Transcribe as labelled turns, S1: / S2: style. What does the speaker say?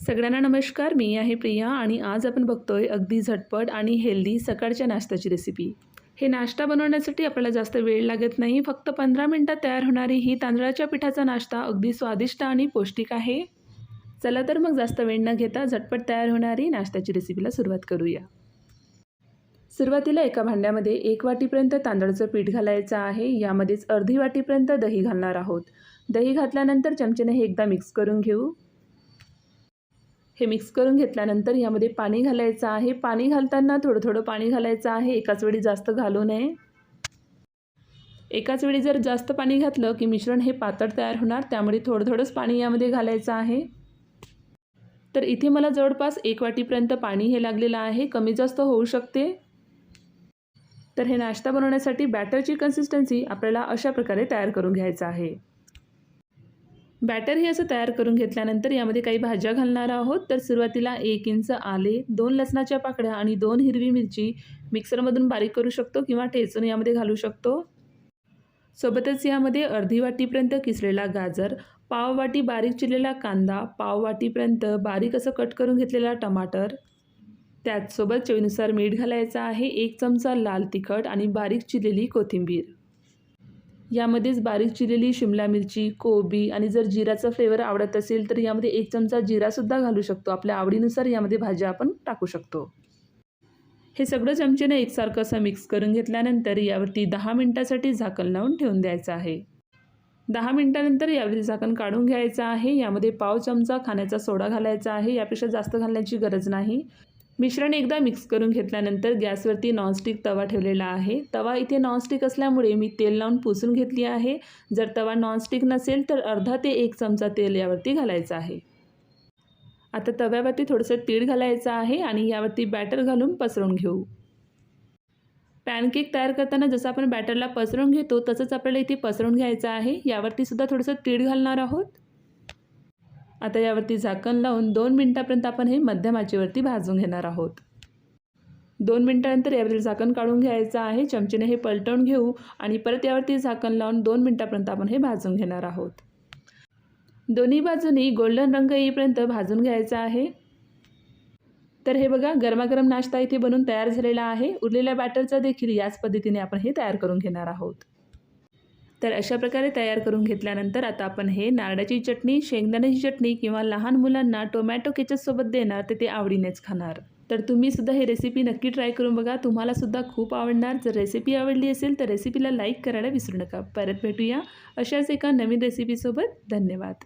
S1: सगळ्यांना नमस्कार मी आहे प्रिया आणि आज आपण बघतोय अगदी झटपट आणि हेल्दी सकाळच्या नाश्त्याची रेसिपी हे नाश्ता बनवण्यासाठी आपल्याला जास्त वेळ लागत नाही फक्त पंधरा मिनटात तयार होणारी ही तांदळाच्या पिठाचा नाश्ता अगदी स्वादिष्ट आणि पौष्टिक आहे. चला तर मग जास्त वेळ न घेता झटपट तयार होणारी नाश्त्याची रेसिपीला सुरुवात करूया. सुरुवातीला एका भांड्यामध्ये एक वाटीपर्यंत तांदळाचं पीठ घालायचं आहे यामध्येच अर्धी वाटीपर्यंत दही घालणार आहोत. दही घातल्यानंतर चमचेने हे एकदा मिक्स करून घेऊ. हे मिक्स करून घेतल्यानंतर यामध्ये पाणी घालायचं आहे. पाणी घालताना थोडं थोडं पाणी घालायचं आहे. एकाच वेळी जास्त घालू नये. एकाच वेळी जर जास्त पाणी घातलं की मिश्रण हे पातळ तयार होणार. त्यामुळे थोडं थोडंच पाणी यामध्ये घालायचं आहे. तर इथे मला जवळपास एक वाटीपर्यंत पाणी हे लागलेलं आहे. कमी जास्त होऊ शकते. तर हे नाश्ता बनवण्यासाठी बॅटरची कन्सिस्टन्सी आपल्याला अशा प्रकारे तयार करून घ्यायचं आहे. बॅटर हे असं तयार करून घेतल्यानंतर यामध्ये काही भाज्या घालणार आहोत. तर सुरुवातीला एक इंच आले दोन लसणाच्या पाकळ्या आणि दोन हिरवी मिरची मिक्सरमधून बारीक करू शकतो किंवा ठेचून यामध्ये घालू शकतो. सोबतच यामध्ये अर्धी वाटीपर्यंत किसलेला गाजर पाव वाटी बारीक चिरलेला कांदा पाव वाटीपर्यंत बारीक असं कट करून घेतलेला टमाटर. त्याचसोबत चवीनुसार मीठ घालायचं आहे एक चमचा लाल तिखट आणि बारीक चिरलेली कोथिंबीर. यामध्येच बारीक चिरलेली शिमला मिरची कोबी आणि जर जिराचा फ्लेवर आवडत असेल तर यामध्ये एक चमचा जिरासुद्धा घालू शकतो. आपल्या आवडीनुसार यामध्ये भाज्या आपण टाकू शकतो. हे सगळं चमचेने एकसारखं असं मिक्स करून घेतल्यानंतर यावरती दहा मिनटासाठी झाकण लावून ठेवून द्यायचं आहे. दहा मिनटानंतर यावरील झाकण काढून घ्यायचं आहे. यामध्ये पाव चमचा खाण्याचा सोडा घालायचा आहे. यापेक्षा जास्त घालण्याची गरज नाही. मिश्रण एकदा मिक्स करून घेतल्यानंतर गॅसवरती नॉनस्टिक तवा ठेवलेला आहे. तवा इथे नॉनस्टिक असल्यामुळे मी तेल लावून पुसून घेतली आहे. जर तवा नॉनस्टिक नसेल तर अर्धा ते एक चमचा तेल यावरती घालायचं आहे. आता तव्यावरती थोडंसं तीळ घालायचं आहे आणि यावरती बॅटर घालून पसरवून घेऊ. पॅनकेक तयार करताना जसं आपण बॅटरला पसरवून घेतो तसंच आपल्याला इथे पसरवून घ्यायचं आहे. यावरती सुद्धा थोडंसं तीळ घालणार आहोत. आता यावरती झाकण लावून दोन मिनटापर्यंत आपण हे मध्यम आचेवरती भाजून घेणार आहोत. दोन मिनटानंतर यावरील झाकण काढून घ्यायचं आहे. चमचेने हे पलटवून घेऊ आणि परत यावरती झाकण लावून दोन मिनटापर्यंत आपण हे भाजून घेणार आहोत. दोन्ही बाजूनी गोल्डन रंग येईपर्यंत भाजून घ्यायचा आहे. तर हे बघा गरमागरम नाश्ता इथे बनून तयार झालेला आहे. उरलेल्या बॅटरचा देखील याच पद्धतीने आपण हे तयार करून घेणार आहोत. तर अशा प्रकारे तयार करून घेतल्यानंतर आता आपण हे नारळाची चटणी शेंगदाण्याची चटणी किंवा लहान मुलांना टोमॅटो केचपसोबत देणार तर ते आवडीनेच खाणार. तर तुम्ही सुद्धा हे रेसिपी नक्की ट्राय करून बघा. तुम्हाला सुद्धा खूप आवडणार. जर रेसिपी आवडली असेल तर रेसिपीला लाईक करायला विसरू नका. परत भेटूया अशाच एका नवीन रेसिपीसोबत धन्यवाद.